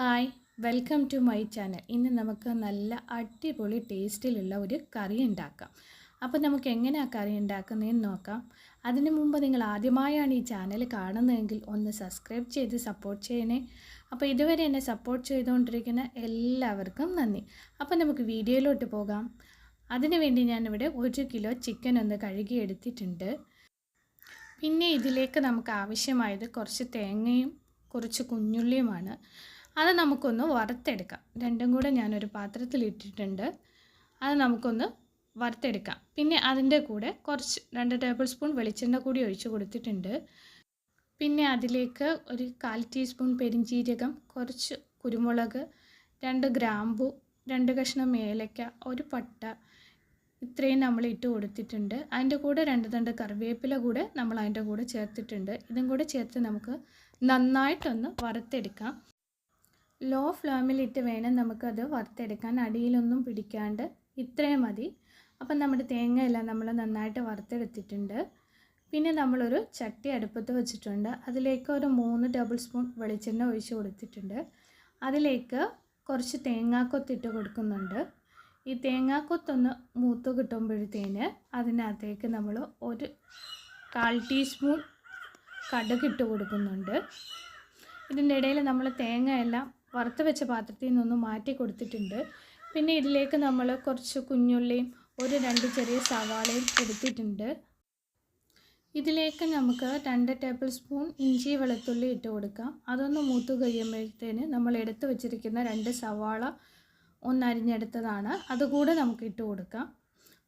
Hi welcome to my channel ഇന്ന് നമുക്ക് നല്ല അടിപൊളി ടേസ്റ്റിലുള്ള ഒരു കറി ഉണ്ടാക്കാം. അപ്പോൾ നമുക്ക് എങ്ങനെ ആ കറി ഉണ്ടാക്കുന്നതെന്ന് നോക്കാം. അതിനു മുമ്പ് നിങ്ങൾ ആദ്യമായാണ് ഈ ചാനൽ കാണുന്നതെങ്കിൽ ഒന്ന് സബ്സ്ക്രൈബ് ചെയ്ത് സപ്പോർട്ട് ചെയ്യണേ. അപ്പോൾ ഇതുവരെ എന്നെ സപ്പോർട്ട് ചെയ്തുകൊണ്ടിരിക്കുന്ന എല്ലാവർക്കും നന്ദി. അപ്പോൾ നമുക്ക് വീഡിയോയിലോട്ട് പോകാം. അതിനുവേണ്ടി ഞാനിവിടെ ഒരു കിലോ ചിക്കൻ ഒന്ന് കഴുകി എടുത്തിട്ടുണ്ട് പിന്നെ ഇതിലേക്ക് നമുക്ക് ആവശ്യമായത് കുറച്ച് തേങ്ങയും കുറച്ച് കുഞ്ഞുള്ളിയുമാണ്. അത് നമുക്കൊന്ന് വറുത്തെടുക്കാം. രണ്ടും കൂടെ ഞാനൊരു പാത്രത്തിൽ ഇട്ടിട്ടുണ്ട്. അത് നമുക്കൊന്ന് വറുത്തെടുക്കാം. പിന്നെ അതിന്റെ കൂടെ കുറച്ച് രണ്ട് ടേബിൾ സ്പൂൺ വെളിച്ചെണ്ണ കൂടി ഒഴിച്ചു കൊടുത്തിട്ടുണ്ട്. പിന്നെ അതിലേക്ക് ഒരു കാൽ ടീസ്പൂൺ പെരിഞ്ചീരകം കുറച്ച് കുരുമുളക് രണ്ട് ഗ്രാമ്പു രണ്ട് കഷ്ണം ഏലക്ക ഒരു പട്ട ഇത്രയും നമ്മൾ ഇട്ട് കൊടുത്തിട്ടുണ്ട്. അതിന്റെ കൂടെ രണ്ട് തണ്ട് കറിവേപ്പില കൂടെ നമ്മൾ അതിന്റെ കൂടെ ചേർത്തിട്ടുണ്ട്. ഇതും കൂടെ ചേർത്ത് നമുക്ക് നന്നായിട്ടൊന്ന് വറുത്തെടുക്കാം. ലോ ഫ്ലെയിമിലിട്ട് വേണം നമുക്കത് വറുത്തെടുക്കാൻ. അടിയിലൊന്നും പിടിക്കാണ്ട് ഇത്രയും മതി. അപ്പം നമ്മുടെ തേങ്ങയെല്ലാം നമ്മൾ നന്നായിട്ട് വറുത്തെടുത്തിട്ടുണ്ട്. പിന്നെ നമ്മളൊരു ചട്ടി അടുപ്പത്ത് വെച്ചിട്ടുണ്ട്. അതിലേക്ക് ഒരു മൂന്ന് ടേബിൾ സ്പൂൺ വെളിച്ചെണ്ണ ഒഴിച്ച് കൊടുത്തിട്ടുണ്ട്. അതിലേക്ക് കുറച്ച് തേങ്ങാക്കൊത്തിട്ട് കൊടുക്കുന്നുണ്ട്. ഈ തേങ്ങാക്കൊത്തൊന്ന് മൂത്ത് കിട്ടുമ്പോഴത്തേന് അതിനകത്തേക്ക് നമ്മൾ ഒരു കാൽ ടീസ്പൂൺ കടുക് ഇട്ട് കൊടുക്കുന്നുണ്ട്. ഇതിന്റെ ഇടയിൽ നമ്മൾ തേങ്ങ എല്ലാം വറുത്ത് വെച്ച പാത്രത്തിൽ നിന്നൊന്ന് മാറ്റി കൊടുത്തിട്ടുണ്ട്. പിന്നെ ഇതിലേക്ക് നമ്മൾ കുറച്ച് കുഞ്ഞുള്ളിയും ഒരു രണ്ട് ചെറിയ സവാളയും എടുത്തിട്ടുണ്ട്. ഇതിലേക്ക് നമുക്ക് രണ്ട് ടേബിൾ സ്പൂൺ ഇഞ്ചി വെളുത്തുള്ളി ഇട്ട് കൊടുക്കാം. അതൊന്ന് മൂത്ത് കഴിയുമ്പോഴത്തേന് നമ്മൾ എടുത്തു വെച്ചിരിക്കുന്ന രണ്ട് സവാള ഒന്ന് അരിഞ്ഞെടുത്തതാണ്. അതുകൂടെ നമുക്ക് ഇട്ട് കൊടുക്കാം.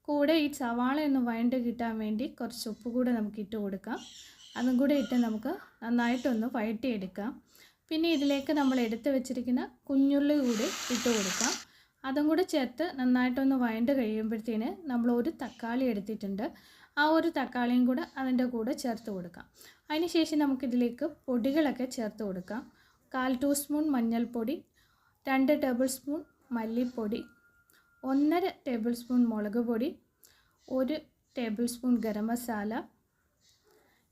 കൂടെ ഈ സവാള ഒന്ന് വഴണ്ട് കിട്ടാൻ വേണ്ടി കുറച്ച് ഉപ്പ് കൂടെ നമുക്ക് ഇട്ട് കൊടുക്കാം. അതും കൂടെ ഇട്ട് നമുക്ക് നന്നായിട്ടൊന്ന് വഴറ്റിയെടുക്കാം പിന്നെ ഇതിലേക്ക് നമ്മൾ എടുത്ത് വെച്ചിരിക്കുന്ന കുഞ്ഞുള്ളി കൂടി ഇട്ട് കൊടുക്കാം. അതും കൂടെ ചേർത്ത് നന്നായിട്ടൊന്ന് വഴണ്ട് കഴിയുമ്പോഴത്തേന് നമ്മൾ ഒരു തക്കാളി എടുത്തിട്ടുണ്ട്. ആ ഒരു തക്കാളിയും കൂടെ അതിന്റെ കൂടെ ചേർത്ത് കൊടുക്കാം. അതിനുശേഷം നമുക്കിതിലേക്ക് പൊടികളൊക്കെ ചേർത്ത് കൊടുക്കാം. കാൽ ടൂ സ്പൂൺ മഞ്ഞൾപ്പൊടി രണ്ട് ടേബിൾ സ്പൂൺ മല്ലിപ്പൊടി ഒന്നര ടേബിൾ സ്പൂൺ മുളക് പൊടി ഒരു ടേബിൾ സ്പൂൺ ഗരം മസാല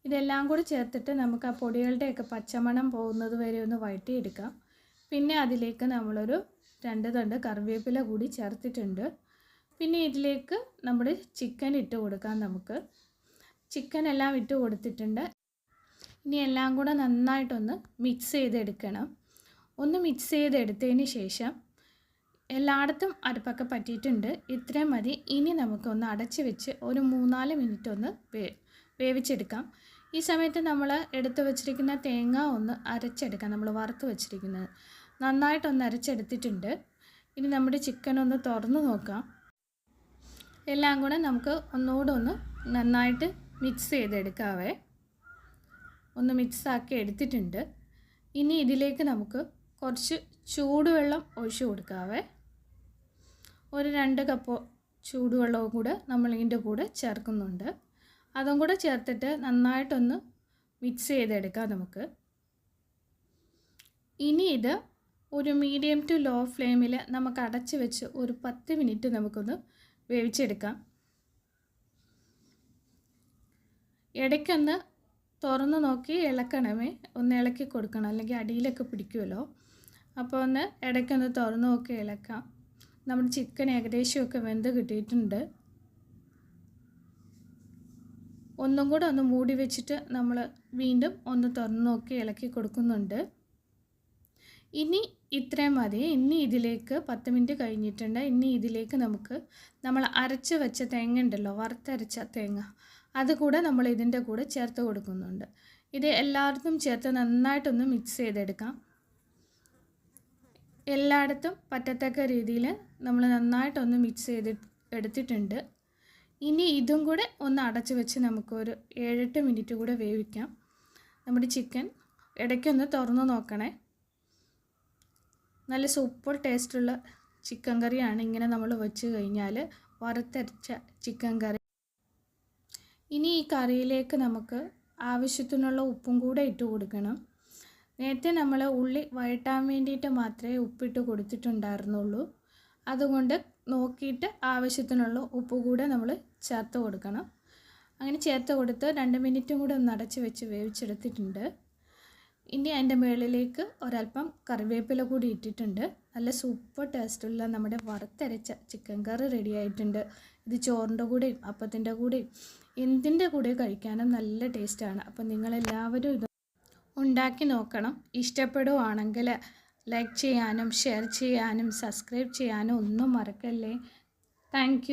ഇതെല്ലാം കൂടി ചേർത്തിട്ട് നമുക്ക് ആ പൊടികളുടെയൊക്കെ പച്ചമണം പോകുന്നത് വരെ ഒന്ന് വഴറ്റിയെടുക്കാം. പിന്നെ അതിലേക്ക് നമ്മളൊരു രണ്ട് തണ്ട് കറിവേപ്പില കൂടി ചേർത്തിട്ടുണ്ട്. പിന്നെ ഇതിലേക്ക് നമ്മുടെ ചിക്കൻ ഇട്ട് കൊടുക്കാം നമുക്ക്. ചിക്കൻ എല്ലാം ഇട്ട് കൊടുത്തിട്ടുണ്ട്. ഇനി എല്ലാം കൂടെ നന്നായിട്ടൊന്ന് മിക്സ് ചെയ്തെടുക്കണം. ഒന്ന് മിക്സ് ചെയ്തെടുത്തതിന് ശേഷം എല്ലായിടത്തും അടുപ്പൊക്കെ പറ്റിയിട്ടുണ്ട്. ഇത്രയും മതി. ഇനി നമുക്കൊന്ന് അടച്ച് വെച്ച് ഒരു മൂന്നാൽ മിനിറ്റ് ഒന്ന് വേവിച്ചെടുക്കാം. ഈ സമയത്ത് നമ്മൾ എടുത്തു വച്ചിരിക്കുന്ന തേങ്ങ ഒന്ന് അരച്ചെടുക്കാം. നമ്മൾ വറുത്ത് വച്ചിരിക്കുന്നത്. നന്നായിട്ടൊന്ന് അരച്ചെടുത്തിട്ടുണ്ട്. ഇനി നമ്മുടെ ചിക്കൻ ഒന്ന് തുറന്ന് നോക്കാം. എല്ലാം കൂടെ നമുക്ക് ഒന്നുകൂടെ ഒന്ന് നന്നായിട്ട് മിക്സ് ചെയ്തെടുക്കാവേ. ഒന്ന് മിക്സാക്കി എടുത്തിട്ടുണ്ട്. ഇനി ഇതിലേക്ക് നമുക്ക് കുറച്ച് ചൂടുവെള്ളം ഒഴിച്ചു കൊടുക്കാവേ. ഒരു രണ്ട് കപ്പ് ചൂടുവെള്ളവും കൂടെ നമ്മൾ ഇതിന്റെ കൂടെ ചേർക്കുന്നുണ്ട്. അതും കൂടെ ചേർത്തിട്ട് നന്നായിട്ടൊന്ന് മിക്സ് ചെയ്തെടുക്കാം നമുക്ക്. ഇനി ഇത് ഒരു മീഡിയം ടു ലോ ഫ്ലെയിമിൽ നമുക്ക് അടച്ച് വെച്ച് ഒരു പത്ത് മിനിറ്റ് നമുക്കൊന്ന് വേവിച്ചെടുക്കാം. ഇടയ്ക്കൊന്ന് തുറന്ന് നോക്കി ഇളക്കണമേ. ഒന്ന് ഇളക്കി കൊടുക്കണം. അല്ലെങ്കിൽ അടിയിലൊക്കെ പിടിക്കുമല്ലോ. അപ്പോൾ ഒന്ന് ഇടയ്ക്കൊന്ന് തുറന്ന് നോക്കി ഇളക്കാം. നമ്മുടെ ചിക്കൻ ഏകദേശമൊക്കെ വെന്ത് കിട്ടിയിട്ടുണ്ട്. ഒന്നും കൂടെ ഒന്ന് മൂടി വെച്ചിട്ട് നമ്മൾ വീണ്ടും ഒന്ന് തുറന്ന് നോക്കി ഇളക്കി കൊടുക്കുന്നുണ്ട്. ഇനി ഇത്രയും മതി. ഇനി ഇതിലേക്ക് പത്ത് മിനിറ്റ് കഴിഞ്ഞിട്ടുണ്ട്. ഇനി ഇതിലേക്ക് നമുക്ക് നമ്മൾ അരച്ച് വെച്ച തേങ്ങ ഉണ്ടല്ലോ വറുത്തരച്ച തേങ്ങ അതുകൂടെ നമ്മൾ ഇതിന്റെ കൂടെ ചേർത്ത് കൊടുക്കുന്നുണ്ട്. ഇത് എല്ലായിടത്തും ചേർത്ത് നന്നായിട്ടൊന്ന് മിക്സ് ചെയ്തെടുക്കാം. എല്ലായിടത്തും പറ്റത്തക്ക രീതിയിൽ നമ്മൾ നന്നായിട്ടൊന്ന് മിക്സ് ചെയ്ത് എടുത്തിട്ടുണ്ട്. ഇനി ഇതും കൂടെ ഒന്ന് അടച്ച് വെച്ച് നമുക്കൊരു ഏഴെട്ട് മിനിറ്റ് കൂടെ വേവിക്കാം. നമ്മുടെ ചിക്കൻ ഇടയ്ക്കൊന്ന് തുറന്ന് നോക്കണേ. നല്ല സൂപ്പർ ടേസ്റ്റുള്ള ചിക്കൻ കറിയാണ് ഇങ്ങനെ നമ്മൾ വെച്ച് കഴിഞ്ഞാൽ വറുത്തരച്ച ചിക്കൻ കറി. ഇനി ഈ കറിയിലേക്ക് നമുക്ക് ആവശ്യത്തിനുള്ള ഉപ്പും കൂടെ ഇട്ട് കൊടുക്കണം. നേരത്തെ നമ്മൾ ഉള്ളി വഴട്ടാൻ വേണ്ടിയിട്ട് മാത്രമേ ഉപ്പിട്ട് കൊടുത്തിട്ടുണ്ടായിരുന്നുള്ളൂ. അതുകൊണ്ട് നോക്കിയിട്ട് ആവശ്യത്തിനുള്ള ഉപ്പ് കൂടെ നമ്മൾ ചേർത്ത് കൊടുക്കണം. അങ്ങനെ ചേർത്ത് കൊടുത്ത് രണ്ട് മിനിറ്റും കൂടെ ഒന്ന് അടച്ച് വെച്ച് വേവിച്ചെടുത്തിട്ടുണ്ട്. ഇനി അതിന്റെ മുകളിലേക്ക് ഒരല്പം കറിവേപ്പില കൂടി ഇട്ടിട്ടുണ്ട്. നല്ല സൂപ്പർ ടേസ്റ്റുള്ള നമ്മുടെ വറുത്തരച്ച ചിക്കൻ കറി റെഡി ആയിട്ടുണ്ട്. ഇത് ചോറിന്റെ കൂടെയും അപ്പത്തിന്റെ കൂടെയും എന്തിന്റെ കൂടെ കഴിക്കാനും നല്ല ടേസ്റ്റാണ് അപ്പോൾ നിങ്ങളെല്ലാവരും ഇത് ഉണ്ടാക്കി നോക്കണം. ഇഷ്ടപ്പെടുവാണെങ്കിൽ ലൈക്ക് ചെയ്യാനും ഷെയർ ചെയ്യാനും സബ്സ്ക്രൈബ് ചെയ്യാനും ഒന്നും മറക്കല്ലേ. താങ്ക്